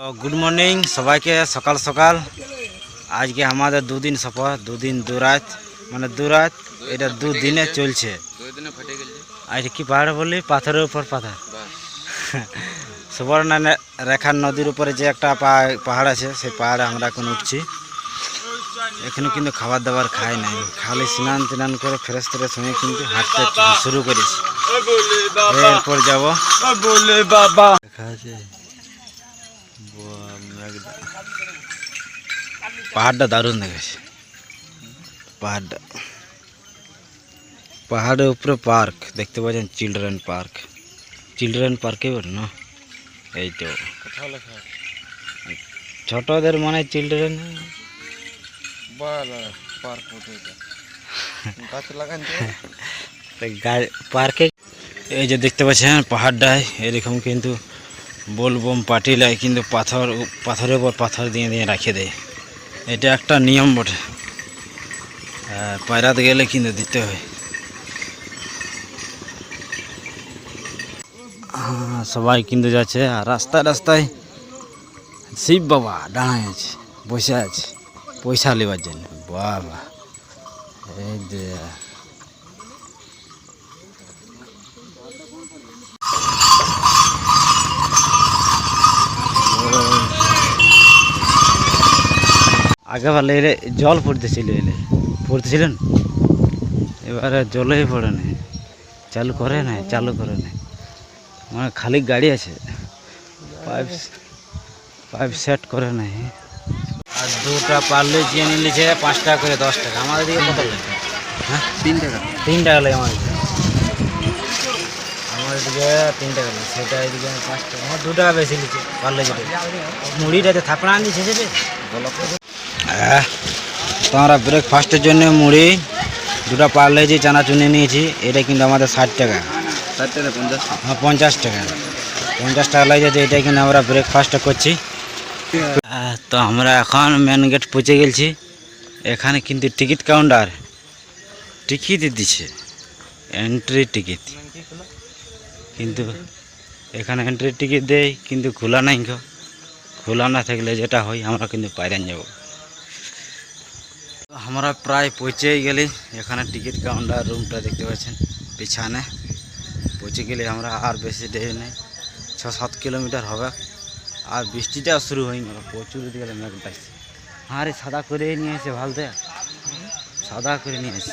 Good morning সবাইকে সকাল সকাল আজকে আমাদের দুদিন সফর দুদিন দু রাত মানে দু রাত এটা দুদিনে চলছে দুই দিনে ফেটে গেছে আর কি পাহাড় বললি পাথরের উপর পাথর সুবর্ণা রেখার নদীর উপরে যে একটা পা- পাহাড় আছে সেই পাহাড়ে আমরা এখন উঠছি এখানে কিন্তু খাবার দাবার খাই নাই খালি স্নান টান করে ফ্রেশ ট্রেশ হয়ে কিন্তু হাঁটতে শুরু করেছি এরপর যাব বলে বাবা পাহাড়টা দারুণ দেখেছে পাহাড়টা। পাহাড়ের উপরে পার্ক, দেখতে পাচ্ছেন চিলড্রেন পার্ক। চিলড্রেন পার্কে না? এই তো। ছোটদের মানে চিলড্রেন। পার্ক পার্কে। এই যে দেখতে পাচ্ছেন পাহাড়টায়, এরকম কিন্তু বোলবম পাটিলায় কিন্তু পাথর পাথরের উপর পাথর দিয়ে দিয়ে রাখে দেয়। এটা একটা নিয়ম বটে। পায়রাতে গেলে কিন্তু দিতে হয়। হ্যাঁ, সবাই কিন্তু যাচ্ছে। আর রাস্তায় রাস্তায় শিব বাবা দাঁড়ায় আছে বসে আছে। পয়সা নেবার জন্য। বাবা এই আগে ভালো এলে জল পড়তেছিল এলে। পড়তেছিলেন? এবারে জলেই পড়ে নাই। চালু করে নাই, চালু করে নাই। মানে খালি গাড়ি আছে। পাইপ পাইপ সেট করে নাই। আর দুটা পারলে যে নিয়েছে পাঁচ টাকা করে দশ টাকা। আমাদের দিকে কত লাগে? হ্যাঁ? তিন টাকা। তিন টাকা লাগে আমাদের দিকে। আমাদের দিকে তিন টাকা লাগে সেটা এদিকে পাঁচ টাকা আমার দু টাকা বেশি নিচ্ছে পারলে যেটা মুড়িটাতে থাপড়া আনিছে সেটা হ্যাঁ তো আমরা ব্রেকফাস্টের জন্য মুড়ি দুটো পারলে যে চানাচুনি নিয়েছি এটা কিন্তু আমাদের ষাট টাকা। ষাট টাকা পঞ্চাশ হ্যাঁ পঞ্চাশ টাকা। পঞ্চাশ টাকা লাগে যে এটা কিন্তু আমরা ব্রেকফাস্টটা করছি। তো আমরা এখন মেন গেট পৌঁছে গেছি এখানে কিন্তু টিকিট কাউন্টার টিকিট দিচ্ছে। এন্ট্রি টিকিট কিন্তু এখানে এন্ট্রি টিকিট দেয় কিন্তু খোলা নাই খোলা না থাকলে যেটা হয়, আমরা কিন্তু পাইরান যাব। আমরা প্রায় পৌঁছেই গেলি, এখানে টিকিট কাউন্টার রুমটা দেখতে পাচ্ছেন, পিছনে। পৌঁছে গেলে আমরা আর বেশি দেরি নেই ছ সাত কিলোমিটার হবে। আর বৃষ্টিটা শুরু হয়ে গেল প্রচুর গেলে আসছে হ্যাঁ রে সাদা করে নিয়ে এসে ভালো দেয় সাদা করে নিয়ে এসে।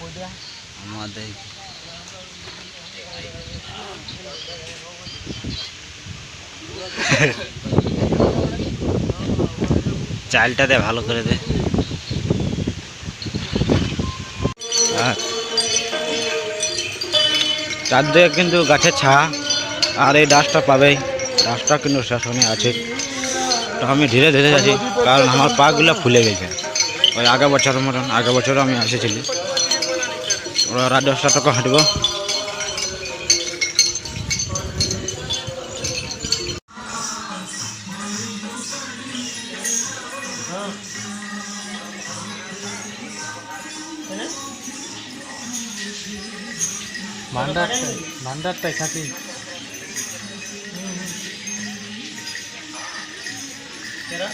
আমাদের চালটা দে ভালো করে দে। আর চারদিকে কিন্তু গাছের ছা আর এই ডাসটা পাবেই। ডাসটা কিন্তু শাসনে আছে। তো আমি ধীরে ধীরে যাচ্ছি কারণ আমার পাগুলো ফুলে গেছে। ওই আগের বছরের মতন আগের বছরও আমি এসেছিলি ওরা রাত দশটা টাকা হাঁটবো ভান্ডারটা ভান্ডারটাই খাতি কেরা